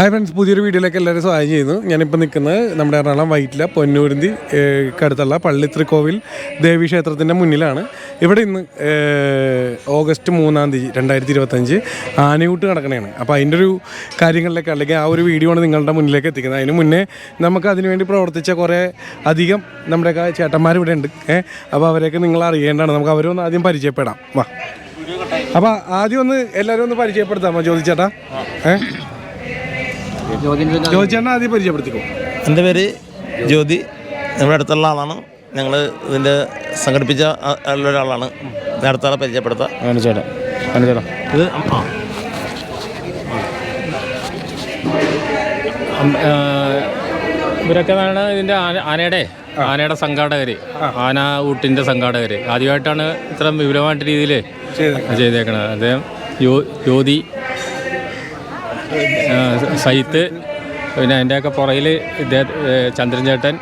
Hi friends പുതിയൊരു വീഡിയോയിലേക്ക് എല്ലാവരും സഹായം ചെയ്യുന്നു. ഞാനിപ്പോൾ നിൽക്കുന്നത് നമ്മുടെ എറണാകുളം വൈറ്റില പൊന്നൂരിന്തി അടുത്തുള്ള പള്ളിത്രിക്കോവിൽ ദേവി ക്ഷേത്രത്തിന്റെ മുന്നിലാണ്. ഇവിടെ ഇന്ന് ഓഗസ്റ്റ് മൂന്നാം തീയതി രണ്ടായിരത്തി ഇരുപത്തഞ്ച് ആനയൂട്ട് നടക്കണതാണ് അപ്പോൾ അതിന്റെ ഒരു കാര്യങ്ങളിലേക്ക് അല്ലെങ്കിൽ ആ ഒരു വീഡിയോ ആണ് നിങ്ങളുടെ മുന്നിലേക്ക് എത്തിക്കുന്നത്. അതിന് മുന്നേ നമുക്ക് അതിനുവേണ്ടി പ്രവർത്തിച്ച കുറേ അധികം നമ്മുടെ ചേട്ടന്മാർ ഇവിടെ ഉണ്ട് അപ്പോൾ അവരെയൊക്കെ നിങ്ങൾ അറിയേണ്ടതാണ്. നമുക്ക് അവരൊന്ന് ആദ്യം പരിചയപ്പെടാം. വാ. അപ്പോൾ ആദ്യം ഒന്ന് എല്ലാവരും ഒന്ന് പരിചയപ്പെടുത്താമോ? ചോദിച്ചേട്ടാ ഏഹ് ജോയിച്ചേട്ടൻ ആദ്യം പരിചയപ്പെടുത്തിക്കോ. എന്റെ പേര് ജ്യോതി. നമ്മുടെ അടുത്തുള്ള ആളാണ്. ഞങ്ങൾ ഇതിന്റെ സംഘടിപ്പിച്ച ഒരാളാണ്. നേരത്തെ ആളെ പരിചയപ്പെടുത്താം. കാണിച്ചേട്ടാ കാണിച്ചേട്ടാ ഇത് ആ ഇവരൊക്കെ ആണ് ഇതിന്റെ ആന ആനയുടെ ആനയുടെ സംഘാടകർ ആന ഊട്ടിന്റെ സംഘാടകർ ആദ്യമായിട്ടാണ് ഇത്രയും വിപുലമായിട്ട് രീതിയിൽ ചെയ്തേക്കണത്. അദ്ദേഹം ജ്യോതി സൈത്ത് പിന്നെ അതിന്റെയൊക്കെ പുറയിൽ ഇദ്ദേഹം ചന്ദ്രൻചേട്ടൻ ചന്ദ്രൻ ചേട്ടൻ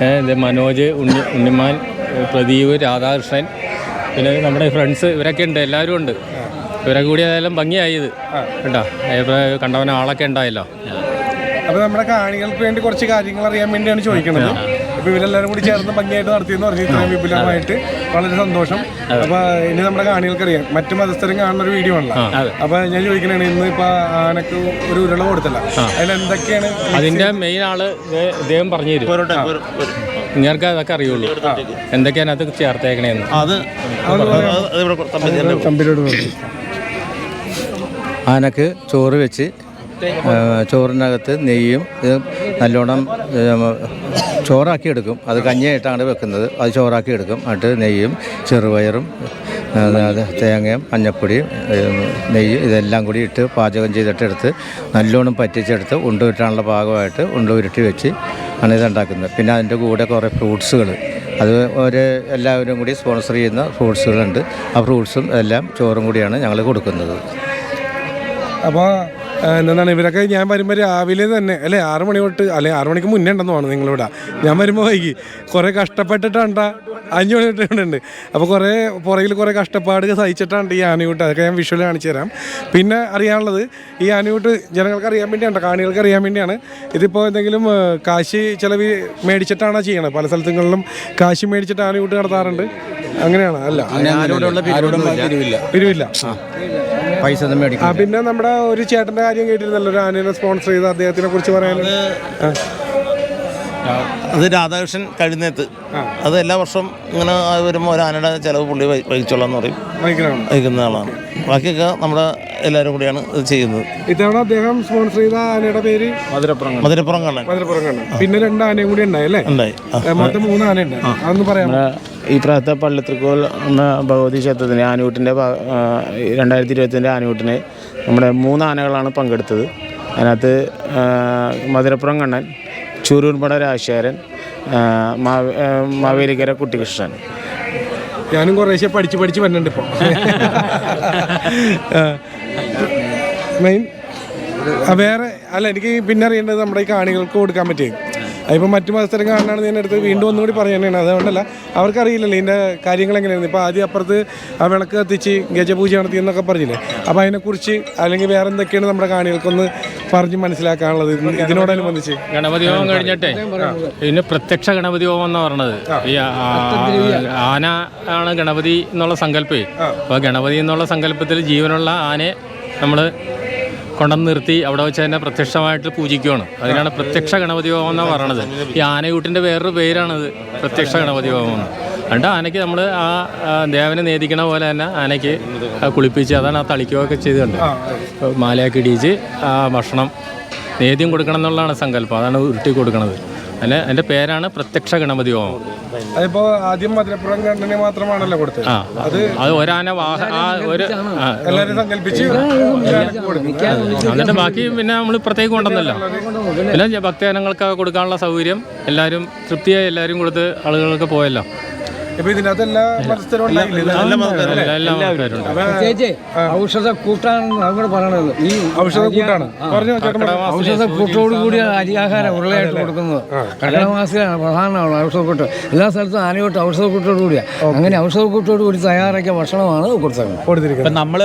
ഏ, മനോജ് ഉണ്ണി ഉണ്ണിമാൻ പ്രദീപ് രാധാകൃഷ്ണൻ പിന്നെ നമ്മുടെ ഫ്രണ്ട്സ് ഇവരൊക്കെ ഉണ്ട് എല്ലാവരും ഉണ്ട്. ഇവരൊക്കെ കൂടി ഏതായാലും ഭംഗിയായത്. കേട്ടോ കണ്ടവന ആളൊക്കെ ഉണ്ടായല്ലോ. അപ്പൊ നമ്മുടെ കാണികൾക്ക് വേണ്ടി കുറച്ച് കാര്യങ്ങൾ അറിയാൻ വേണ്ടിയാണ് ചോദിക്കുന്നത്. അപ്പൊ ഇവരെല്ലാരും കൂടി ചേർന്ന് ഭംഗിയായിട്ട് നടത്തിയെന്ന് പറഞ്ഞു. ഇത്രയും വിപുലമായിട്ട്. വളരെ സന്തോഷം. അപ്പോൾ ഇനി നമ്മുടെ കാണികൾക്ക് അറിയാം മറ്റു മതസ്ഥരും കാണുന്ന ഒരു വീഡിയോ ആണല്ലോ. അപ്പോൾ ഞാൻ ചോദിക്കണേ ഇന്ന് ഇപ്പൊ ആനക്ക് ഒരു ഉരുള കൊടുത്തല്ല. അതിലെന്തൊക്കെയാണ് അതിന്റെ അതിന്റെ മെയിൻ ആൾ ഇദ്ദേഹം പറഞ്ഞു തരും. നിങ്ങൾക്ക് അതൊക്കെ അറിയുള്ളൂ. എന്തൊക്കെയാണ് അത് ചേർത്തേക്കണേന്ന്. അത് ആനക്ക് ചോറ് വെച്ച് ചോറിനകത്ത് നെയ്യും ഇത് നല്ലോണം ചോറാക്കി എടുക്കും അത് കഞ്ഞിയായിട്ടാണ് വെക്കുന്നത്. അത് ചോറാക്കി എടുക്കും എന്നിട്ട് നെയ്യും ചെറുപയറും തേങ്ങയും മഞ്ഞപ്പൊടിയും നെയ്യ് ഇതെല്ലാം കൂടി ഇട്ട് പാചകം ചെയ്തിട്ട് എടുത്ത് നല്ലോണം പറ്റിച്ചെടുത്ത് ഉണ്ട ഉരുട്ടാനുള്ള ഭാഗമായിട്ട് ഉണ്ട ഉരുട്ടി വെച്ച് ആണ് ഇത് ഉണ്ടാക്കുന്നത്. പിന്നെ അതിന്റെ കൂടെ കുറേ ഫ്രൂട്ട്സുകൾ. അത് ഒരു എല്ലാവരും കൂടി സ്പോൺസർ ചെയ്യുന്ന ഫ്രൂട്ട്സുകളുണ്ട്. ആ ഫ്രൂട്ട്സും എല്ലാം ചോറും കൂടിയാണ് ഞങ്ങൾ കൊടുക്കുന്നത്. അപ്പോൾ എന്താണ് ഇവരൊക്കെ ഞാൻ വരുമ്പോൾ രാവിലെ തന്നെ അല്ലേ? ആറ് മണി തൊട്ട് അല്ലെ? ആറ് മണിക്ക് മുന്നേ ഉണ്ടെന്ന് തോന്നുന്നു നിങ്ങളിവിടെ ഞാൻ വരുമ്പോൾ വൈകി. കുറേ കഷ്ടപ്പെട്ടിട്ടാണ്ട അഞ്ച് മണി തൊട്ടുണ്ട് അപ്പോൾ കുറേ പുറകിൽ കുറേ കഷ്ടപ്പാട് സഹിച്ചിട്ടാണ് ഈ ആനയൂട്ട്. അതൊക്കെ ഞാൻ വിഷ്വൽ കാണിച്ചു തരാം. പിന്നെ അറിയാനുള്ളത് ഈ ആനയൂട്ട് ജനങ്ങൾക്ക് അറിയാൻ വേണ്ടിയാണ് കാണികൾക്ക് അറിയാൻ വേണ്ടിയാണ്. ഇതിപ്പോൾ എന്തെങ്കിലും കാശ് ചിലവ് മേടിച്ചിട്ടാണ് ചെയ്യണത്? പല സ്ഥലത്തുകളിലും കാശ് മേടിച്ചിട്ട് ആനയൂട്ട് നടത്താറുണ്ട്. അങ്ങനെയാണ്. അല്ല. പിരിവില്ല. പൈസ ഒന്നും മേടിക്കും പിന്നെ നമ്മുടെ ഒരു ചേട്ടന്റെ കാര്യം കേട്ടിരുന്നല്ലോ ഒരു ആനയെ സ്പോൺസർ ചെയ്ത അദ്ദേഹത്തിനെ കുറിച്ച് പറയാൻ അത് രാധാകൃഷ്ണൻ കഴുന്നേത്ത് അത് എല്ലാ വർഷവും ഇങ്ങനെ വരുമ്പോൾ ഒരു ആനയുടെ ചിലവ് പുള്ളി വഹി- വഹിച്ചോളാം എന്ന് പറയും വഹിക്കുന്ന ആളാണ്. ബാക്കിയൊക്കെ നമ്മുടെ എല്ലാവരും കൂടിയാണ് ഇത് ചെയ്യുന്നത്. ഇത്തവണ അദ്ദേഹം സ്പോൺസർ ചെയ്ത ആനയുടെ പേര് മധുരപ്പുറം മധുരപ്പുറം കണ്ണൻ മധുരപ്പുറം കണ്ണൻ പിന്നെ രണ്ട് ആനയും കൂടി ഉണ്ടായി അല്ലേ? ഉണ്ടായി. മൊത്തം മൂന്ന് ആനയുണ്ട്. അതൊന്ന് പറയാം ഈ പ്രാവശ്യത്തെ പള്ളിത്തൃക്കോൽ എന്ന ഭഗവതി ക്ഷേത്രത്തിന് ആനുകൂട്ടിന്റെ രണ്ടായിരത്തി ഇരുപത്തിന്റെ ആനുകൂട്ടിന് നമ്മുടെ മൂന്ന് ആനകളാണ് പങ്കെടുത്തത്. അതിനകത്ത് മധുരപ്പുറം കണ്ണൻ ചൂരൂർമട രാജശേഖരൻ മാവ- മാവേലിക്കര കുട്ടികൃഷ്ണൻ. ഞാനും കുറേശ്ശെ പഠിച്ച് പഠിച്ച് വരുന്നുണ്ട് ഇപ്പോൾ മെയിൻ വേറെ അല്ല എനിക്ക് പിന്നെ അറിയേണ്ടത് നമ്മുടെ ഈ കാണികൾക്ക് കൊടുക്കാൻ പറ്റിയത്. അതിപ്പോൾ മറ്റു മതസ്ഥരെ കാണാനാണ് ഞാൻ എടുത്ത് വീണ്ടും ഒന്നുകൂടി പറയാനാണ് അതുകൊണ്ടല്ല അവർക്കറിയില്ലല്ലോ ഇതിന്റെ കാര്യങ്ങൾ എങ്ങനെയായിരുന്നു. ഇപ്പോൾ ആദ്യം അപ്പുറത്ത് ആ വിളക്ക് കത്തിച്ച് ഗജപൂജ നടത്തി എന്നൊക്കെ പറഞ്ഞില്ലേ? അപ്പോൾ അതിനെക്കുറിച്ച് അല്ലെങ്കിൽ വേറെ എന്തൊക്കെയാണ് നമ്മുടെ കാണികൾക്കൊന്ന് പറഞ്ഞ് മനസ്സിലാക്കാനുള്ളത്? ഇതിന് ഇതിനോടനുബന്ധിച്ച്. ഗണപതി ഹോമം കഴിഞ്ഞിട്ടേ. ഇതിന് പ്രത്യക്ഷ ഗണപതി ഹോമം എന്ന് പറഞ്ഞത്. ഈ ആന ആണ് ഗണപതി എന്നുള്ള സങ്കല്പേ. അപ്പോൾ ഗണപതി എന്നുള്ള സങ്കല്പത്തിൽ ജീവനുള്ള ആനയെ നമ്മൾ കൊണ്ടുവന്ന് നിർത്തി അവിടെ വെച്ച് തന്നെ പ്രത്യക്ഷമായിട്ട് പൂജിക്കുകയാണ്. അതിനാണ് പ്രത്യക്ഷ ഗണപതി ഭവം എന്നാണ് പറയണത്. ഈ ആനയൂട്ടിന്റെ വേറൊരു പേരാണത് പ്രത്യക്ഷ ഗണപതി ഭവം എന്ന്. എന്നിട്ട് ആനയ്ക്ക് നമ്മൾ ആ ദേവനെ നേദിക്കണ പോലെ തന്നെ ആനയ്ക്ക് കുളിപ്പിച്ച് അതാണ് ആ തളിക്കുകയൊക്കെ ചെയ്തുകൊണ്ട്. മാലയൊക്കെ ഇടിയിച്ച് ആ ഭക്ഷണം നേദ്യം കൊടുക്കണം എന്നുള്ളതാണ് സങ്കല്പം. അതാണ് ഉരുട്ടി കൊടുക്കണത്. അതിന് എന്റെ പേരാണ് പ്രത്യക്ഷ ഗണപതി ഹോമം. അതിപ്പോ ആദ്യം മധുരപ്പുറം കണ്ണനെ മാത്രമാണല്ലോ കൊടുത്തത്. ആ അത് അത് ഒരാന വാഹ ആ ഒരു ആ, എല്ലാവരും സങ്കല്പിച്ച് ഒരാൾക്ക് കൊടുക്കും. എന്നിട്ട് ബാക്കി പിന്നെ നമ്മൾ പ്രത്യേകം കൊണ്ടുവന്നല്ലോ. പിന്നെ ഭക്തജനങ്ങൾക്ക് കൊടുക്കാനുള്ള സൗകര്യം എല്ലാവരും തൃപ്തിയായി എല്ലാവരും കൊടുത്ത് ആളുകൾക്ക് പോയല്ലോ. ഇപ്പൊ ഇതിനകത്ത് എല്ലാ മതസ്ഥരും ഉണ്ടായില്ലേ? ഔഷധ കൂട്ടാണെന്ന് അങ്ങോട്ട് പറയണത്. ഈ ഔഷധ കൂട്ടാണ്. പറഞ്ഞു ഔഷധ കൂട്ടോട് കൂടിയ അരിയാഹാരം ഉരുളയായിട്ട് കൊടുക്കുന്നത്. കർക്കിടകമാസത്തിലാണ് പ്രധാനമാണ് ഔഷധക്കൂട്ട് എല്ലാ സ്ഥലത്തും ആനയോട്ട് ഔഷധക്കൂട്ടോട് കൂടിയ. അങ്ങനെ ഔഷധക്കൂട്ടോട് കൂടി തയ്യാറാക്കിയ ഭക്ഷണമാണ് കൊടുത്തത് കൊടുത്തിരിക്കുന്നത്. നമ്മൾ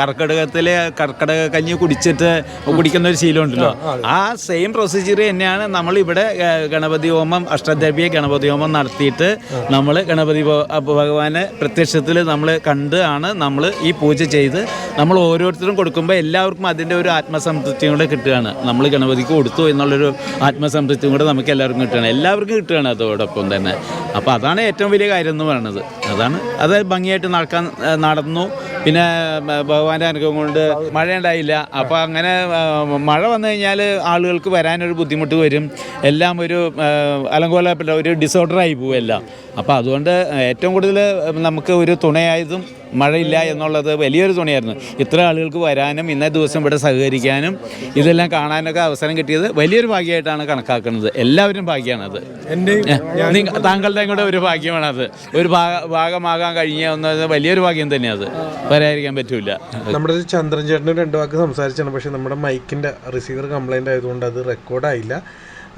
കർക്കിടകത്തിലെ കർക്കിടക കഞ്ഞി കുടിച്ചിട്ട് കുടിക്കുന്ന ഒരു ശീലം ഉണ്ടല്ലോ ആ സെയിം പ്രൊസീജിയർ തന്നെയാണ് നമ്മൾ ഇവിടെ ഗണപതി ഹോമം അഷ്ടദ്രവ്യ ഗണപതി ഹോമം നടത്തിയിട്ട് നമ്മൾ ഗണപതി ഭഗവാനെ പ്രത്യക്ഷത്തിൽ നമ്മൾ കണ്ട് ആണ് നമ്മൾ ഈ പൂജ ചെയ്ത്. നമ്മൾ ഓരോരുത്തരും കൊടുക്കുമ്പോൾ എല്ലാവർക്കും അതിന്റെ ഒരു ആത്മസംതൃപ്തി കൂടെ കിട്ടുകയാണ്. നമ്മൾ ഗണപതിക്ക് കൊടുത്തു എന്നുള്ളൊരു ആത്മസംതൃപ്തി കൂടെ നമുക്ക് എല്ലാവർക്കും കിട്ടുകയാണ്. എല്ലാവർക്കും കിട്ടുകയാണ് അതോടൊപ്പം തന്നെ. അപ്പോൾ അതാണ് ഏറ്റവും വലിയ കാര്യം എന്ന് പറയുന്നത് അതാണ്. അത് ഭംഗിയായിട്ട് നടക്കാൻ നടന്നു. പിന്നെ ഭഗവാന്റെ അനുഗ്രഹം കൊണ്ട് മഴ ഉണ്ടായില്ല അപ്പോൾ അങ്ങനെ മഴ വന്നു കഴിഞ്ഞാൽ ആളുകൾക്ക് വരാനൊരു ബുദ്ധിമുട്ട് വരും. എല്ലാം ഒരു അലങ്കോലപ്പെട്ട ഒരു ഡിസോർഡറായി പോകും എല്ലാം അപ്പോൾ അതുകൊണ്ട് ഏറ്റവും കൂടുതൽ നമുക്ക് ഒരു തുണയായതും മഴയില്ല എന്നുള്ളത് വലിയൊരു തുണയായിരുന്നു. ഇത്ര ആളുകൾക്ക് വരാനും ഇന്നേ ദിവസം ഇവിടെ സഹകരിക്കാനും ഇതെല്ലാം കാണാനൊക്കെ അവസരം കിട്ടിയത് വലിയൊരു ഭാഗ്യമായിട്ടാണ് കണക്കാക്കുന്നത്. എല്ലാവരും ഭാഗ്യമാണത്. താങ്കളുടെയും കൂടെ ഒരു ഭാഗ്യമാണ് അത് ഒരു ഭാഗ- ഭാഗമാകാൻ കഴിഞ്ഞ ഒന്ന് വലിയൊരു ഭാഗ്യം തന്നെയാണ് അത് വരാതിരിക്കാൻ പറ്റൂല. നമ്മുടെ ചന്ദ്രൻ ചേട്ടന് രണ്ടു വാക്ക് സംസാരിച്ചാണ്. പക്ഷെ നമ്മുടെ മൈക്കിന്റെ റിസീവർ കംപ്ലൈന്റ് ആയതുകൊണ്ട് അത് റെക്കോർഡായില്ല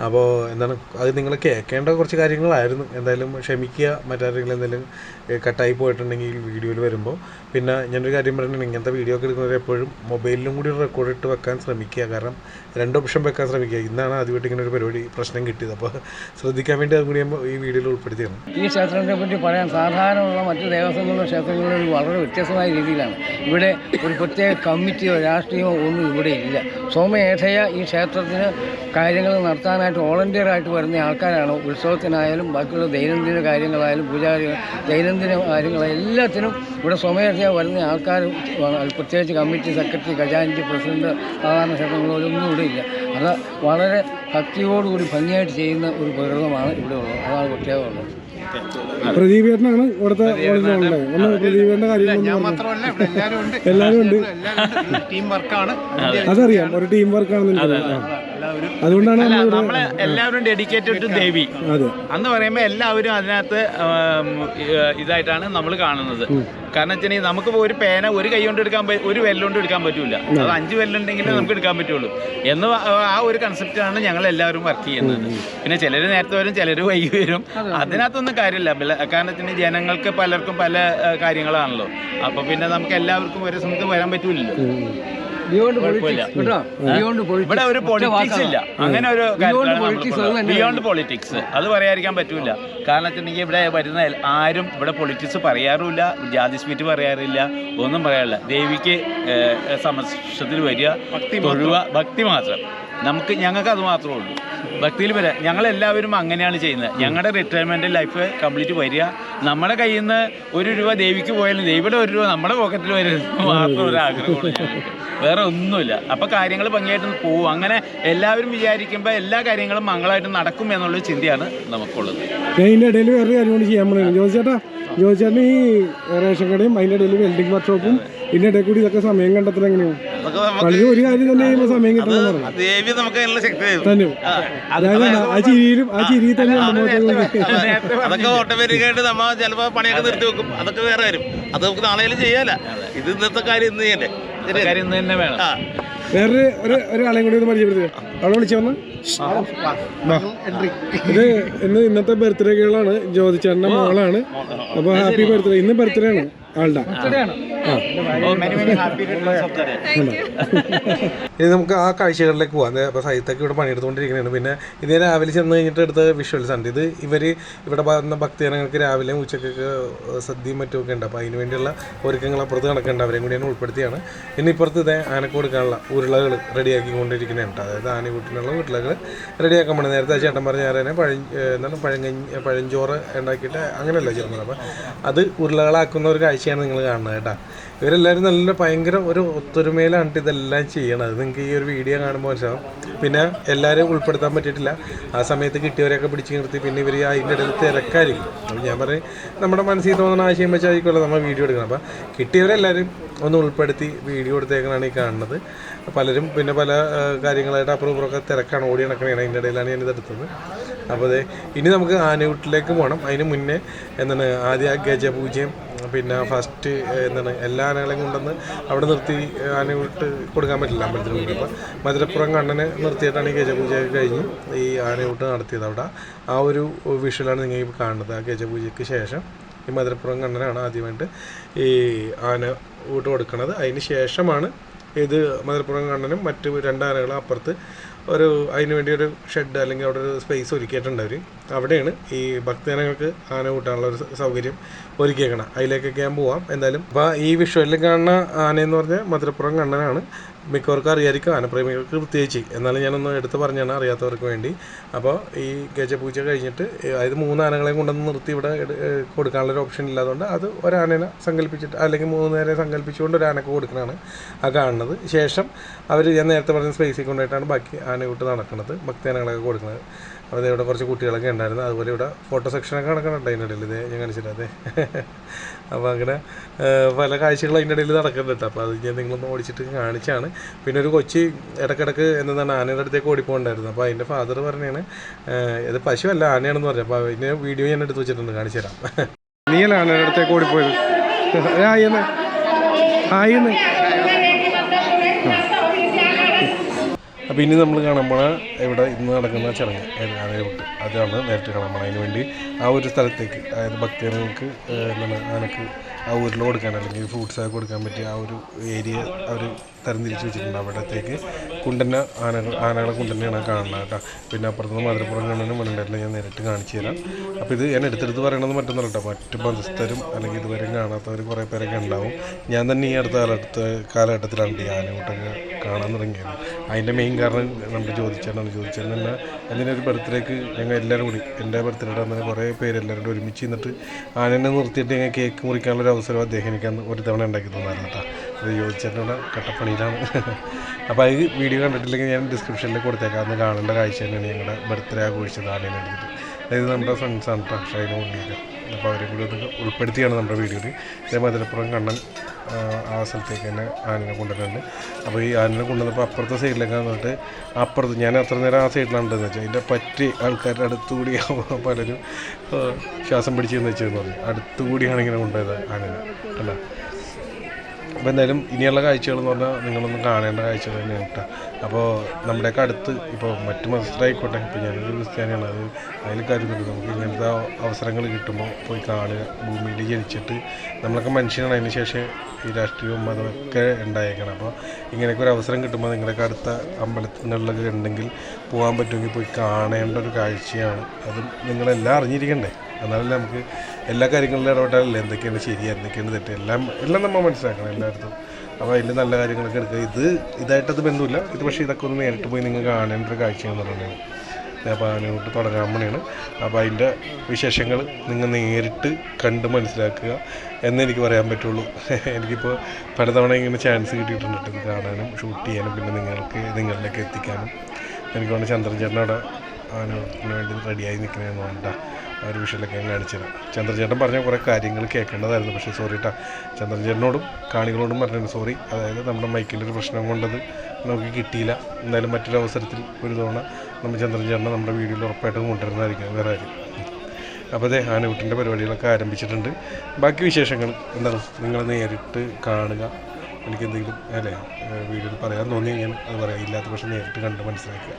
അപ്പോൾ എന്താണ് അത് നിങ്ങൾ കേൾക്കേണ്ട കുറച്ച് കാര്യങ്ങളായിരുന്നു. എന്തായാലും ക്ഷമിക്കുക മറ്റാരെങ്കിലും എന്തെങ്കിലും കട്ടായി പോയിട്ടുണ്ടെങ്കിൽ വീഡിയോയിൽ വരുമ്പോൾ. പിന്നെ ഞാനൊരു കാര്യം പറഞ്ഞിട്ടുണ്ട് ഇങ്ങനത്തെ വീഡിയോ ഒക്കെ എടുക്കുന്നവർ എപ്പോഴും മൊബൈലിലും കൂടി റെക്കോർഡ് ഇട്ട് വെക്കാൻ ശ്രമിക്കുക. കാരണം രണ്ട് ഓപ്ഷൻ വെക്കാൻ ശ്രമിക്കുക. ഇന്നാണ് ആദ്യമായിട്ട് ഇങ്ങനെ ഒരു പരിപാടി പ്രശ്നം കിട്ടിയത്. അപ്പോൾ ശ്രദ്ധിക്കാൻ വേണ്ടി അതും കൂടി ഈ വീഡിയോയിൽ ഉൾപ്പെടുത്തിയാണ്. ഈ ക്ഷേത്രത്തെ പറ്റി പറയാൻ സാധാരണയുള്ള മറ്റ് ദേവസ്വങ്ങളിലും ക്ഷേത്രങ്ങളിലും വളരെ വ്യത്യസ്തമായ രീതിയിലാണ്. ഇവിടെ ഒരു പ്രത്യേക കമ്മിറ്റിയോ രാഷ്ട്രീയമോ ഒന്നും ഇവിടെ ഇല്ല. സോമേധയ ഈ ക്ഷേത്രത്തിന് കാര്യങ്ങൾ നടത്താനായിട്ട് വോളണ്ടിയർ ആയിട്ട് വരുന്ന ആൾക്കാരാണ്. ഉത്സവത്തിനായാലും ബാക്കിയുള്ള ദൈനംദിന കാര്യങ്ങളായാലും പൂജാരി ദൈനംദിന കാര്യങ്ങളായാലും എല്ലാത്തിനും ഇവിടെ സ്വമേധയാ വരുന്ന ആൾക്കാർ പ്രത്യേകിച്ച് കമ്മിറ്റി സെക്രട്ടറി ഖജാൻജി പ്രസിഡന്റ് സാധാരണ ക്ഷേത്രങ്ങളിലൊന്നും ഇവിടെ ഇല്ല. അത് വളരെ ഭക്തിയോടുകൂടി ഭംഗിയായിട്ട് ചെയ്യുന്ന ഒരു പ്രകൃതമാണ് ഇവിടെ ഉള്ളത്. അതാണ് പ്രത്യേകത ഉള്ളത്. പ്രദീപേട്ടനാണ് ഇവിടുത്തെ ഒന്ന് പ്രദീപേട്ടന്റെ കാര്യങ്ങളൊന്നും എല്ലാവരും ഉണ്ട്. ടീം വർക്കാണ് അതറിയാം. ഒരു ടീം വർക്കാണ് അതുകൊണ്ടാണ് നമ്മൾ എല്ലാവരും ഡെഡിക്കേറ്റഡ് ടു ദേവി അതെ. അന്ന് പറയുമ്പോൾ എല്ലാവരും അതിനകത്ത് ഇതായിട്ടാണ് നമ്മൾ കാണുന്നത്. കാരണം വെച്ചാൽ നമുക്ക് ഒരു പേന ഒരു കൈ കൊണ്ട് എടുക്കാൻ ഒരു വെല്ലുകൊണ്ട് എടുക്കാൻ പറ്റൂല. അത് അഞ്ച് വെല്ലുണ്ടെങ്കിൽ നമുക്ക് എടുക്കാൻ പറ്റുള്ളൂ. എന്ന് ആ- ഒരു കൺസെപ്റ്റാണ് ഞങ്ങൾ എല്ലാവരും വർക്ക് ചെയ്യുന്നത്. പിന്നെ ചിലർ നേരത്തെ വരും ചിലർ വൈകി വരും. അതിനകത്തൊന്നും കാര്യമില്ല. കാരണം വെച്ചാൽ ജനങ്ങൾക്ക് പലർക്കും പല കാര്യങ്ങളാണല്ലോ. അപ്പൊ പിന്നെ നമുക്ക് എല്ലാവർക്കും ഒരേ സമയത്ത് വരാൻ പറ്റൂലല്ലോ. ഇവിടെ ഒരു പൊളിറ്റിക്സ് ഇല്ല. അങ്ങനെ ഒരു ബിയോണ്ട് പൊളിറ്റിക്സ് അത് പറയാതിരിക്കാൻ പറ്റൂല. കാരണം വെച്ചിട്ടുണ്ടെങ്കിൽ ഇവിടെ വരുന്ന ആരും ഇവിടെ പൊളിറ്റിക്സ് പറയാറുമില്ല. ജാതി സ്പീറ്റ് പറയാറില്ല. ഒന്നും പറയാറില്ല. ദേവിക്ക് സമക്ഷത്തിൽ വരിക തൊഴുക ഭക്തി മാത്രം. നമുക്ക് ഞങ്ങൾക്ക് അത് മാത്രമേ ഉള്ളൂ. ഭക്തിയിൽ വരാം. ഞങ്ങളെല്ലാവരും അങ്ങനെയാണ് ചെയ്യുന്നത്. ഞങ്ങളുടെ റിട്ടയർമെന്റ് ലൈഫ് കംപ്ലീറ്റ് വരിക. നമ്മുടെ കയ്യിൽ നിന്ന് ഒരു രൂപ ദേവിക്ക് പോയാലും ദേവിയുടെ ഒരു രൂപ നമ്മുടെ പോക്കറ്റിൽ വരുന്നത് മാത്രം ഒരു ആഗ്രഹമാണ് വേറെ ഒന്നുമില്ല. അപ്പോൾ കാര്യങ്ങൾ ഭംഗിയായിട്ട് പോകും അങ്ങനെ എല്ലാവരും വിചാരിക്കുമ്പോൾ എല്ലാ കാര്യങ്ങളും മംഗളമായിട്ട് നടക്കും എന്നുള്ളൊരു ചിന്തയാണ് നമുക്കുള്ളത്. അതിന്റെ ഇടയിൽ വേറെ കാര്യം കൂടി ചെയ്യാൻ പറ്റും ജോസിച്ചേട്ടാ ജോസിച്ചേട്ടൻ ഈ റേഷൻ കടയും അതിന്റെ ഇടയിൽ വെൽഡിംഗ് വർക്ക്ഷോപ്പും ഇതിന്റെ ഇടയിൽ കൂടി ഇതൊക്കെ സമയം കണ്ടെത്തൽ എങ്ങനെയാണ് ഒരു കാര്യം തന്നെ ചെയ്യുമ്പോൾ സമയം ദേവി നമുക്ക് അതിനുള്ള ശക്തി തരും. തന്നെ. അതായത് ആ ചിരിയിലും ആ ചിരിയിൽ തന്നെ അതൊക്കെ ഓട്ടോമാറ്റിക്കായിട്ട് നമ്മ ചിലപ്പോ പണിയൊക്കെ നിർത്തി വെക്കും. അതൊക്കെ വേറെ വരും. അത് നമുക്ക് നാളെയും ചെയ്യാല. ഇത് ഇന്നത്തെ കാര്യം ഇന്ന് ചെയ്യണ്ടേ. കാര്യം ഇന്ന് തന്നെ വേണം. വേറൊരു ഒരു ഒരാളെയും കൂടി ഒന്ന് പരിചയപ്പെടുത്തി അവളെ വിളിച്ചു വന്ന്? ഇത് ഇന്ന് ഇന്നത്തെ ബർത്ത്ഡേ ഗേളാണ് ജ്യോതിച്ചേട്ടന്റെ മോളാണ്. അപ്പോൾ ഹാപ്പി ബർത്ത്ഡേ ഇന്ന് ബർത്ത്ഡേ ആണ് ആളുടെ. ഇനി നമുക്ക് ആ കാഴ്ചകളിലേക്ക് പോകാം അപ്പോൾ സൈത്തൊക്കെ ഇവിടെ പണിയെടുത്തുകൊണ്ടിരിക്കുന്നതാണ് പിന്നെ ഇത് രാവിലെ ചെന്ന് കഴിഞ്ഞിട്ട് എടുത്ത വിഷ്വൽസ് ഉണ്ട് ഇത് ഇവർ ഇവിടെ വന്ന ഭക്തജനങ്ങൾക്ക് രാവിലെയും ഉച്ചക്കൊക്കെ സദ്യയും മറ്റുമൊക്കെ ഉണ്ട്. അപ്പോൾ അതിന് വേണ്ടിയുള്ള ഒരുക്കങ്ങൾ അപ്പുറത്ത് കണക്കുണ്ട് അവരെയും കൂടി ഞാൻ ഉൾപ്പെടുത്തിയാണ്. ഇനി ഇപ്പുറത്ത് ഇതേ ആനക്ക് കൊടുക്കാനുള്ള ഉരുളകൾ റെഡിയാക്കി കൊണ്ടിരിക്കുന്നുണ്ട് അതായത് ആന വീട്ടിനുള്ള വീട്ടിലൊക്കെ റെഡിയാക്കാൻ വേണ്ടി നേരത്തെ ചേട്ടൻ പറഞ്ഞ ആരനെ പഴ എന്താണ് പഴങ്കഞ്ഞി പഴഞ്ചോറ് ഉണ്ടാക്കിയിട്ട് അങ്ങനെയല്ല ചേർന്നത് അപ്പം അത് ഉരുളകളാക്കുന്ന ഒരു കാഴ്ചയാണ് നിങ്ങൾ കാണുന്നത് കേട്ടോ. ഇവരെല്ലാവരും നല്ല ഭയങ്കര ഒരു ഒത്തൊരുമയിലാണ് ഇതെല്ലാം ചെയ്യണത്. നിങ്ങൾക്ക് ഈ ഒരു വീഡിയോ കാണുമ്പോൾ മനസ്സിലാവും. പിന്നെ എല്ലാവരും ഉൾപ്പെടുത്താൻ പറ്റിയിട്ടില്ല. ആ സമയത്ത് കിട്ടിയവരെയൊക്കെ പിടിച്ച് നിർത്തി പിന്നെ ഇവർ അതിന്റെ ഇടയിൽ തിരക്കായിരിക്കും. അപ്പം ഞാൻ പറയും നമ്മുടെ മനസ്സിൽ തോന്നുന്ന ആശയം വെച്ചായിരിക്കുമല്ലോ നമ്മൾ വീഡിയോ എടുക്കണം. അപ്പം കിട്ടിയവരെല്ലാവരും ഒന്ന് ഉൾപ്പെടുത്തി വീഡിയോ എടുത്തേക്കണാണ് ഈ കാണുന്നത്. പലരും പിന്നെ പല കാര്യങ്ങളായിട്ട് അപ്പുറം തിരക്കാണ്. ഓടി നടക്കണേണ് അതിന്റെ ഇടയിലാണ് ഞാനിത് എടുത്തത്. അപ്പോൾ അതെ ഇനി നമുക്ക് ആനയൂട്ടിലേക്ക് പോകണം അതിന് മുന്നേ എന്താണ് ആദ്യ ഗജപൂജയും പിന്നെ ഫസ്റ്റ് എന്താണ് എല്ലാ ആനകളെയും കൊണ്ടുവന്ന് അവിടെ നിർത്തി ആനയൂട്ട് കൊടുക്കാൻ പറ്റില്ല അമ്പലത്തിന് മുന്നിൽ അപ്പോൾ മധുരപ്പുറം കണ്ണനെ നിർത്തിയിട്ടാണ് ഈ ഗജപൂജയൊക്കെ കഴിഞ്ഞ് ഈ ആനയൂട്ട് നടത്തിയത്. അവിടെ ആ ഒരു വിഷ്വലാണ് നിങ്ങൾ ഇപ്പോൾ കാണുന്നത് ആ ഗജപൂജയ്ക്ക് ശേഷം ഈ മധുരപ്പുറം കണ്ണനാണ് ആദ്യമായിട്ട് ഈ ആന ഊട്ട് കൊടുക്കുന്നത്. അതിന് ശേഷമാണ് ഇത് മധുരപ്പുറം കണ്ണനും മറ്റ് രണ്ട് ആനകളും അപ്പുറത്ത് ഒരു അതിന് വേണ്ടി ഒരു ഷെഡ് അല്ലെങ്കിൽ അവിടെ ഒരു സ്പേസ് ഒരുക്കിയിട്ടുണ്ട് അവർ അവിടെയാണ് ഈ ഭക്തജനങ്ങൾക്ക് ആന കൂട്ടാനുള്ള ഒരു സൗകര്യം ഒരുക്കിയേക്കണം. അതിലേക്കൊക്കെ ഞാൻ പോവാം. എന്തായാലും അപ്പോൾ ഈ വിഷ്വലിൽ കാണുന്ന ആനയെന്ന് പറഞ്ഞാൽ മധുരപ്പുറം കണ്ണനാണ്. മിക്കവർക്കും അറിയായിരിക്കും ആനപ്രേമികൾക്ക് പ്രത്യേകിച്ച്. എന്നാലും ഞാനൊന്ന് എടുത്ത് പറഞ്ഞാണ് അറിയാത്തവർക്ക് വേണ്ടി. അപ്പോൾ ഈ ഗജപൂജ കഴിഞ്ഞിട്ട് അതായത് മൂന്ന് ആനകളെയും കൊണ്ടുവന്ന് നിർത്തി ഇവിടെ കൊടുക്കാനുള്ളൊരു ഓപ്ഷൻ ഇല്ലാത്തതുകൊണ്ട് അത് ഒരാനേനെ സങ്കല്പിച്ചിട്ട് അല്ലെങ്കിൽ മൂന്ന് നേരെ സങ്കല്പിച്ചുകൊണ്ട് ഒരു ആനക്ക് കൊടുക്കണതാണ് ആ കാണുന്നത്. ശേഷം അവർ ഞാൻ നേരത്തെ പറഞ്ഞ സ്പേസിൽ കൊണ്ടുപോയിട്ടാണ് ബാക്കി ആനകൂട്ട് നടക്കുന്നത് ഭക്തജനങ്ങളൊക്കെ കൊടുക്കുന്നത്. അപ്പോൾ ഇവിടെ കുറച്ച് കുട്ടികളൊക്കെ ഉണ്ടായിരുന്നു. അതുപോലെ ഇവിടെ ഫോട്ടോ സെക്ഷനൊക്കെ നടക്കുന്നുണ്ട് അതിന്റെ ഇടയിൽ. ഞാൻ കാണിച്ചിട്ട് അതെ അപ്പോൾ അങ്ങനെ പല കാഴ്ചകളും അതിന്റെ ഇടയിൽ നടക്കുന്നുണ്ട് അപ്പോൾ അത് ഞാൻ നിങ്ങളൊന്ന് ഓടിച്ചിട്ട് കാണിച്ചാണ്. പിന്നെ ഒരു കൊച്ചി ഇടക്കിടക്ക് എന്താണ് ആനയുടെ അടുത്തേക്ക് ഓടിപ്പോണ്ടായിരുന്നു അപ്പോൾ അതിന്റെ ഫാദർ പറഞ്ഞാണ് ഇത് പശുവല്ല ആനയാണെന്ന് പറഞ്ഞു. അപ്പോൾ അതിന്റെ വീഡിയോ ഞാൻ എടുത്ത് വെച്ചിട്ടുണ്ട് കാണിച്ചു തരാം. നീയല്ല ആനയുടെ അടുത്തേക്ക് ഓടിപ്പോയത്? ആയിന്ന്. ആയിന്ന്. അപ്പോൾ ഇനി നമ്മൾ കാണാൻ പോണ ഇവിടെ ഇന്ന് നടക്കുന്ന ചടങ്ങ്. ആനയൂട്ട് അതാണ് നേരിട്ട് കാണാൻ പോണത് അതിന് വേണ്ടി ആ ഒരു സ്ഥലത്തേക്ക് അതായത് ഭക്തജനങ്ങൾക്ക് എന്താണ് ആനക്ക് ആ ഊരിൽ കൊടുക്കാൻ അല്ലെങ്കിൽ ഫ്രൂട്ട്സ് ഒക്കെ കൊടുക്കാൻ പറ്റിയ ആ ഒരു ഏരിയ അവർ തരംതിരിച്ച് വെച്ചിട്ടുണ്ട്. അവിടത്തേക്ക് കുണ്ടന്ന ആനകൾ ആനകളെ കുണ്ടന്നെയാണ് കാണുന്നത് കേട്ടോ. പിന്നെ അപ്പുറത്ത് നിന്ന് മധുരപ്പുറം കാണാനും വേണ്ടിയിട്ടില്ല ഞാൻ നേരിട്ട് കാണിച്ചു തരാം. അപ്പോൾ ഇത് ഞാൻ എടുത്തെടുത്ത് പറയണത് മറ്റൊന്നല്ല കേട്ടോ. മറ്റ് ബന്ധസ്ഥരും അല്ലെങ്കിൽ ഇതുവരെ കാണാത്തവർ കുറേ പേരൊക്കെ ഉണ്ടാവും. ഞാൻ തന്നെ ഈ അടുത്ത കാലഘട്ടത്തിലാണ് ഈ ആനകൂട്ടൊക്കെ കാണാൻ തുടങ്ങിയത്. അതിന്റെ മെയിൻ കാരണം നമ്മൾ ചോദിച്ചാണ് ചോദിച്ചാൽ തന്നെ അതിന്റെ ഒരു ബർത്ത്ഡേക്ക് ഞങ്ങൾ എല്ലാവരും കൂടി എന്റെ ബർത്ത്ഡേയുടെ അന്ന് കുറേ പേര് എല്ലാവരും കൂടി ഒരുമിച്ച് നിന്നിട്ട് ആനനെ നിർത്തിയിട്ട് ഞങ്ങൾ കേക്ക് മുറിക്കാനുള്ള ഒരു അവസരം അദ്ദേഹം എനിക്ക് അന്ന് ഒരു തവണ ഉണ്ടാക്കി തന്നായിരുന്നു കേട്ടോ. അത് ചോദിച്ചേട്ടനോട് കട്ടപ്പണിയിലാണ്. അപ്പോൾ അത് വീഡിയോ കണ്ടിട്ടില്ലെങ്കിൽ ഞാൻ ഡിസ്ക്രിപ്ഷനിൽ കൊടുത്തേക്കാം. അന്ന് കാണേണ്ട കാഴ്ച തന്നെയാണ് ഞങ്ങളുടെ ബർത്ത്ഡേ ആഘോഷിച്ചത് ആനേനെ എടുത്തിട്ട്. അതായത് നമ്മുടെ ഫ്രണ്ട്സാണ് കേട്ടോ ഷൈന ഉണ്ണിയൊക്കെ അപ്പോൾ അവരെ കൂടി ഒന്ന് ഉൾപ്പെടുത്തിയാണ് നമ്മുടെ വീഡിയോയിൽ. ഇതേ മധുരപ്പുറം കണ്ണൻ ആ, സ്ഥലത്തേക്ക് തന്നെ ആനനെ കൊണ്ടുവരുന്നുണ്ട്. അപ്പോൾ ഈ ആനനെ കൊണ്ടുവന്നപ്പോൾ അപ്പുറത്തെ സൈഡിലേക്ക് വന്നിട്ട് അപ്പുറത്ത് ഞാൻ അത്ര നേരം ആ സൈഡിലാണ് ഉണ്ടെന്ന് വെച്ചാൽ അതിന്റെ പറ്റി ആൾക്കാരുടെ അടുത്തുകൂടി പലരും ശ്വാസം പിടിച്ചെന്ന് വെച്ചതെന്ന് പറഞ്ഞു. അടുത്തുകൂടിയാണ് ഇങ്ങനെ കൊണ്ടുപോയത് ആനനെ. കണ്ടോ അപ്പോൾ എന്തായാലും ഇനിയുള്ള കാഴ്ചകൾ എന്ന് പറഞ്ഞാൽ നിങ്ങളൊന്നും കാണേണ്ട കാഴ്ചകൾ തന്നെയാണ് കേട്ടോ അപ്പോൾ നമ്മുടെയൊക്കെ അടുത്ത് ഇപ്പോൾ മറ്റു മതസ്ഥരായിക്കോട്ടെ ഇപ്പോൾ ഞാനൊരു ക്രിസ്ത്യാനിയാണ്. അത് അതിൽ കരുതുന്നുണ്ട് നമുക്ക് ഇങ്ങനത്തെ അവസരങ്ങൾ കിട്ടുമ്പോൾ പോയി കാണുക ഭൂമിയിൽ ജനിച്ചിട്ട് നമ്മളൊക്കെ മനുഷ്യനാണ്. അതിന് ശേഷം ഈ രാഷ്ട്രീയവും മതമൊക്കെ ഉണ്ടായേക്കണം. അപ്പോൾ ഇങ്ങനെയൊക്കെ ഒരു അവസരം കിട്ടുമ്പോൾ നിങ്ങളുടെയൊക്കെ അടുത്ത അമ്പലങ്ങളിലൊക്കെ ഉണ്ടെങ്കിൽ പോകാൻ പറ്റുമെങ്കിൽ പോയി കാണേണ്ട ഒരു കാഴ്ചയാണ്. അതും നിങ്ങളെല്ലാം അറിഞ്ഞിരിക്കണ്ടേ. എന്നാലല്ലേ നമുക്ക് എല്ലാ കാര്യങ്ങളിലും ഇടപെട്ടാലല്ലേ? എന്തൊക്കെയാണ് ശരി എന്തൊക്കെയാണ് തെറ്റ്? എല്ലാം എല്ലാം നമ്മൾ മനസ്സിലാക്കണം എല്ലായിടത്തും. അപ്പോൾ അതിൽ നല്ല കാര്യങ്ങളൊക്കെ എടുക്കുക. ഇത് ഇതായിട്ടത് ബന്ധമില്ല ഇത് പക്ഷേ ഇതൊക്കെ ഒന്ന് നേരിട്ട് പോയി നിങ്ങൾ കാണേണ്ട ഒരു കാഴ്ചയെന്ന് പറയുന്നത് അപ്പോൾ അതിനോട്ട് തുടങ്ങാൻ പണിയാണ് അപ്പോൾ അതിന്റെ വിശേഷങ്ങൾ നിങ്ങൾ നേരിട്ട് കണ്ട് മനസ്സിലാക്കുക എന്നെനിക്ക് പറയാൻ പറ്റുള്ളൂ. എനിക്കിപ്പോൾ പലതവണ ഇങ്ങനെ ചാൻസ് കിട്ടിയിട്ടുണ്ട് ഇത് കാണാനും ഷൂട്ട് ചെയ്യാനും പിന്നെ നിങ്ങൾക്ക് നിങ്ങളിലേക്ക് എത്തിക്കാനും. എനിക്ക് വേണ്ട ചന്ദ്രൻ ആനത്തിന് വേണ്ടി റെഡിയായി നിൽക്കണമെന്ന് പറഞ്ഞിട്ടാ ആ ഒരു വിഷയമൊക്കെ ഞാൻ കാണിച്ചു തരാം ചന്ദ്രചേട്ടൻ പറഞ്ഞ കുറേ കാര്യങ്ങൾ കേൾക്കേണ്ടതായിരുന്നു. പക്ഷേ സോറി കേട്ടാ ചന്ദ്രചേട്ടനോടും കാണികളോടും പറഞ്ഞിട്ടുണ്ട്. സോറി അതായത് നമ്മുടെ മൈക്കിന്റെ ഒരു പ്രശ്നം കൊണ്ടത് നമുക്ക് കിട്ടിയില്ല. എന്നാലും മറ്റൊരു അവസരത്തിൽ ഒരു തവണ നമ്മൾ ചന്ദ്രചേട്ടനെ നമ്മുടെ വീഡിയോയിൽ ഉറപ്പായിട്ടും കൊണ്ടുവരുന്നതായിരിക്കും. വേറെ ആരും അപ്പോൾ അതെ ആനകുട്ടിന്റെ പരിപാടികളൊക്കെ ആരംഭിച്ചിട്ടുണ്ട്. ബാക്കി വിശേഷങ്ങൾ എന്താണ്? നിങ്ങൾ നേരിട്ട് കാണുക. എനിക്ക് എന്തെങ്കിലും അല്ലേ വീഡിയോയിൽ പറയാൻ തോന്നി ഞാൻ അത് പറയാം. ഇല്ലാത്ത പക്ഷെ നേരിട്ട് കണ്ട് മനസ്സിലാക്കുക.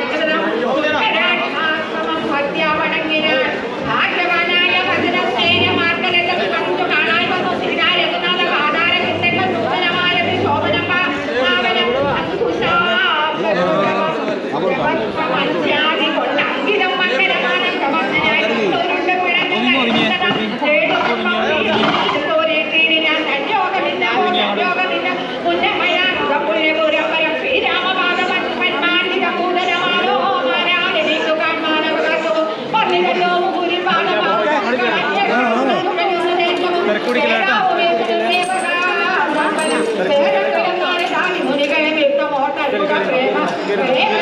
Gracias.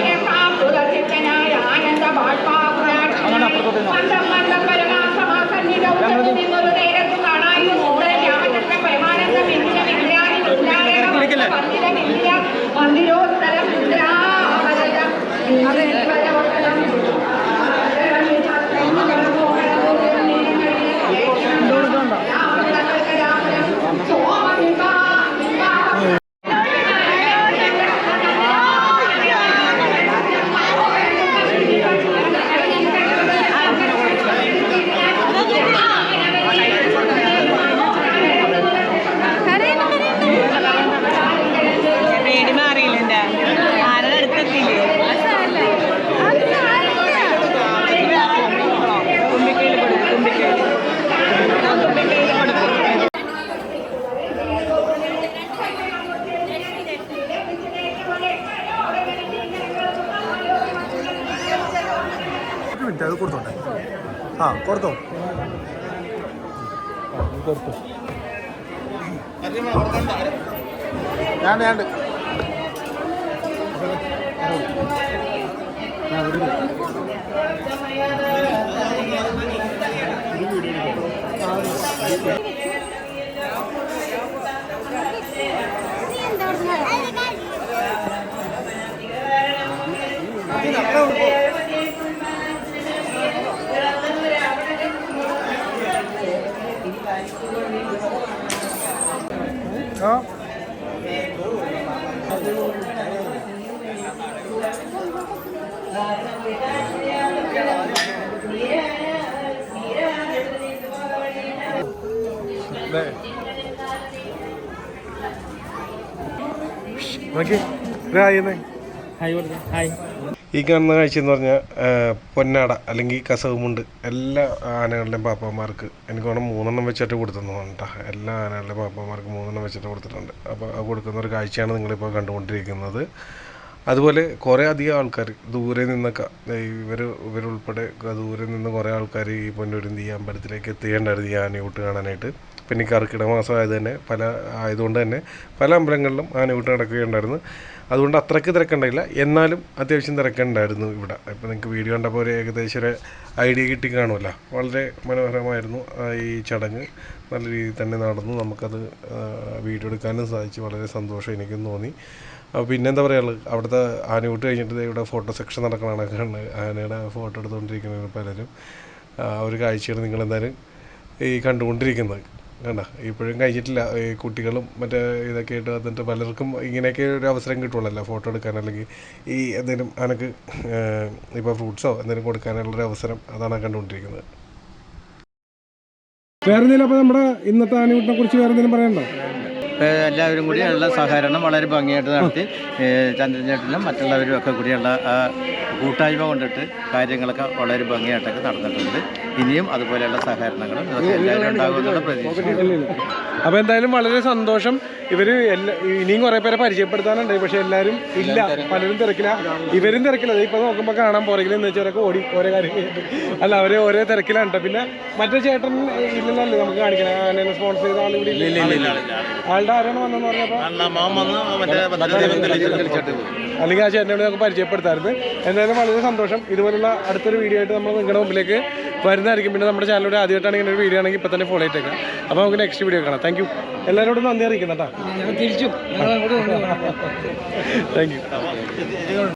കൊടുത്തു ഞാൻ ഞാൻ ആ ദേ. നോക്കി ഇതായിരുന്നേ ഈ കാണുന്ന കാഴ്ച എന്ന് പറഞ്ഞാൽ പൊന്നാട അല്ലെങ്കിൽ കസവുമുണ്ട്. എല്ലാ ആനകളുടെയും പാപ്പന്മാർക്ക് എനിക്ക് വേണം മൂന്നെണ്ണം വെച്ചിട്ട് കൊടുത്തെന്ന് കേട്ടോ എല്ലാ ആനകളുടെയും പാപ്പന്മാർക്ക് മൂന്നെണ്ണം വെച്ചിട്ട് കൊടുത്തിട്ടുണ്ട്. അപ്പോൾ അത് കൊടുക്കുന്ന ഒരു കാഴ്ചയാണ് നിങ്ങളിപ്പോൾ കണ്ടുകൊണ്ടിരിക്കുന്നത്. അതുപോലെ കുറേ അധികം ആൾക്കാർ ദൂരെ നിന്നൊക്കെ ഇവർ ഇവരുൾപ്പെടെ ദൂരെ നിന്ന് കുറേ ആൾക്കാർ ഈ പൊന്നൂരിന്തി അമ്പലത്തിലേക്ക് എത്തിയിട്ടുണ്ടായിരുന്നു ഈ ആനയൂട്ട് കാണാനായിട്ട്. പിന്നെ കർക്കിട മാസം ആയത് തന്നെ പല ആയതുകൊണ്ട് തന്നെ പല അമ്പലങ്ങളിലും ആനയൂട്ട് നടക്കുകയുണ്ടായിരുന്നു. അതുകൊണ്ട് അത്രയ്ക്ക് തിരക്കുണ്ടായില്ല. എന്നാലും അത്യാവശ്യം തിരക്കുണ്ടായിരുന്നു ഇവിടെ. ഇപ്പോൾ നിങ്ങൾക്ക് വീഡിയോ കണ്ടപ്പോൾ ഒരു ഏകദേശം ഒരു ഐഡിയ കിട്ടി കാണുമല്ലോ. വളരെ മനോഹരമായിരുന്നു ഈ ചടങ്ങ്. നല്ല രീതിയിൽ തന്നെ നടന്നു. നമുക്കത് വീഡിയോ എടുക്കാനും സാധിച്ചു. വളരെ സന്തോഷം എനിക്കും തോന്നി. പിന്നെന്താ പറയുള്ളത് അവിടുത്തെ ആനയൂട്ട് കഴിഞ്ഞിട്ട് ദേ ഇവിടെ ഫോട്ടോ സെക്ഷൻ നടക്കണതാണ്. കാണുന്നത് ആനയുടെ ഫോട്ടോ എടുത്തുകൊണ്ടിരിക്കുന്നത് പലരും ആ ഒരു കാഴ്ചയാണ് നിങ്ങളെന്തായാലും ഈ കണ്ടുകൊണ്ടിരിക്കുന്നത്. കണ്ട? ഇപ്പോഴും കഴിഞ്ഞിട്ടില്ല. ഈ കുട്ടികളും മറ്റേ ഇതൊക്കെ ആയിട്ട് വന്നിട്ട് പലർക്കും ഇങ്ങനെയൊക്കെ ഒരു അവസരം കിട്ടുള്ളല്ലോ ഫോട്ടോ എടുക്കാൻ. അല്ലെങ്കിൽ ഈ എന്തെങ്കിലും ആനക്ക് ഇപ്പോൾ ഫ്രൂട്ട്സോ എന്തെങ്കിലും കൊടുക്കാനുള്ളൊരു അവസരം അതാണ് കണ്ടുകൊണ്ടിരിക്കുന്നത്. വേറെ എന്തെങ്കിലും അപ്പോൾ നമ്മുടെ ഇന്നത്തെ ആനയൂട്ടിനെ കുറിച്ച് വേറെ എന്തെങ്കിലും പറയണ്ടോ എല്ലാവരും കൂടിയുള്ള സഹകരണം വളരെ ഭംഗിയായിട്ട് നടത്തി. ചന്ദ്രചേട്ടനും മറ്റുള്ളവരും ഒക്കെ കൂടിയുള്ള ആ കൂട്ടായ്മ കൊണ്ടിട്ട് കാര്യങ്ങളൊക്കെ വളരെ ഭംഗിയായിട്ടൊക്കെ നടന്നിട്ടുണ്ട്. ഇനിയും അതുപോലെയുള്ള സഹകരണങ്ങളും ഇതൊക്കെ എല്ലാവരും ഉണ്ടാകുമെന്നുള്ള പ്രതീക്ഷ അപ്പോൾ എന്തായാലും വളരെ സന്തോഷം. ഇവർ എല്ലാ ഇനിയും കുറേ പേരെ പരിചയപ്പെടുത്താനുണ്ട്. പക്ഷേ എല്ലാവരും ഇല്ല. പലരും തിരക്കില്ല ഇവരും തിരക്കില്ല ദേ ഇപ്പൊ നോക്കുമ്പോൾ കാണാൻ പോരെങ്കിലും എന്ന് വെച്ചവരൊക്കെ ഓടി ഓരോ കാര്യം അല്ല അവർ ഓരോ തിരക്കിലാണ് കേട്ടോ പിന്നെ മറ്റേ ചേട്ടൻ ഇല്ലെന്നല്ലേ നമുക്ക് കാണിക്കണം? അങ്ങനെ സ്പോൺസർ ചെയ്ത ആൾ ഇവിടെ ഇല്ല. ആളുടെ ആരാണ് വന്നെന്ന് പറഞ്ഞപ്പോൾ അല്ലെങ്കിൽ ആ ചേട്ടനോട് ഞങ്ങൾക്ക് പരിചയപ്പെടുത്തായിരുന്നു എന്തായാലും വളരെ സന്തോഷം. ഇതുപോലുള്ള അടുത്തൊരു വീഡിയോ ആയിട്ട് നമ്മൾ നിങ്ങളുടെ മുമ്പിലേക്ക് വരുന്നതായിരിക്കും. പിന്നെ നമ്മുടെ ചാനലിലൂടെ ആദ്യമായിട്ടാണ് ഇങ്ങനെ ഒരു വീഡിയോ ആണെങ്കിൽ ഇപ്പം തന്നെ ഫോളോ ചെയ്തേക്കാം അപ്പോൾ നമുക്ക് നെക്സ്റ്റ് വീഡിയോ കാണാം. താങ്ക് യു എല്ലാവരോടും നന്ദി അറിയിക്കണം കേട്ടോ. തിരിച്ചും. Thank you